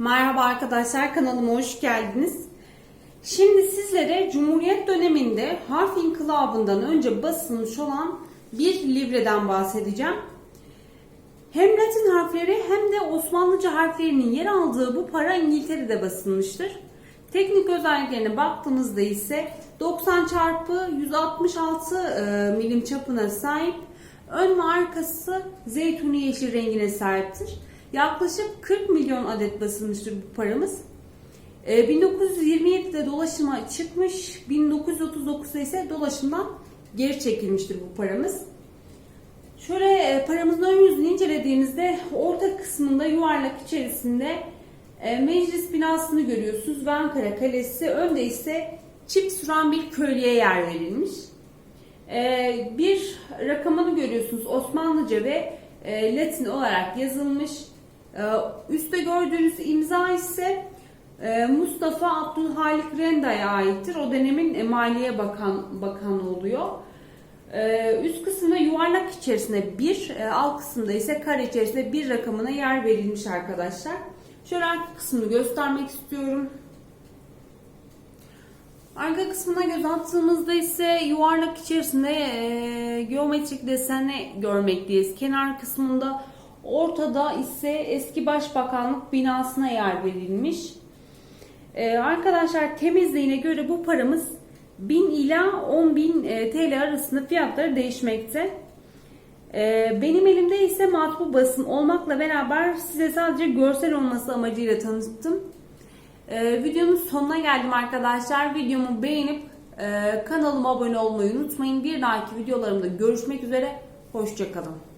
Merhaba arkadaşlar kanalıma hoş geldiniz. Şimdi sizlere Cumhuriyet döneminde harf inkılabından önce basılmış olan bir livreden bahsedeceğim. Hem Latin harfleri hem de Osmanlıca harflerinin yer aldığı bu para İngiltere'de basılmıştır. Teknik özelliklerine baktığımızda ise 90 çarpı 166 e, milim çapına sahip, ön ve arkası zeytuni yeşil rengine sahiptir. Yaklaşık 40 milyon adet basılmıştır bu paramız. E, 1927'de dolaşıma çıkmış, 1939'da ise dolaşımdan geri çekilmiştir bu paramız. Şöyle e, paramızın ön yüzünü incelediğimizde orta kısmında yuvarlak içerisinde e, meclis binasını görüyorsunuz ve Ankara Kalesi. Önde ise çift süren bir köylüye yer verilmiş. E, bir rakamını görüyorsunuz Osmanlıca ve Latin olarak yazılmış. E, üstte gördüğünüz imza ise e, Mustafa Abdülhalik Renda'ya aittir. O dönemin Maliye Bakan Bakanı oluyor. Ee, üst kısımda yuvarlak içerisinde bir, e, alt kısımda ise kare içerisinde bir rakamına yer verilmiş arkadaşlar. Şöyle arka kısmını göstermek istiyorum. Arka kısmına göz attığımızda ise yuvarlak içerisinde e, geometrik deseni görmekteyiz. Kenar kısmında ortada ise eski başbakanlık binasına yer verilmiş. E, arkadaşlar temizliğine göre bu paramız 1000 ila 10.000 e, TL arasında fiyatları değişmekte. E, Benim elimde ise matbu basım olmakla beraber size sadece görsel olması amacıyla tanıttım. E, Videonun sonuna geldim arkadaşlar. Videomu beğenip e, kanalıma abone olmayı unutmayın. Bir dahaki videolarımda görüşmek üzere. Hoşçakalın.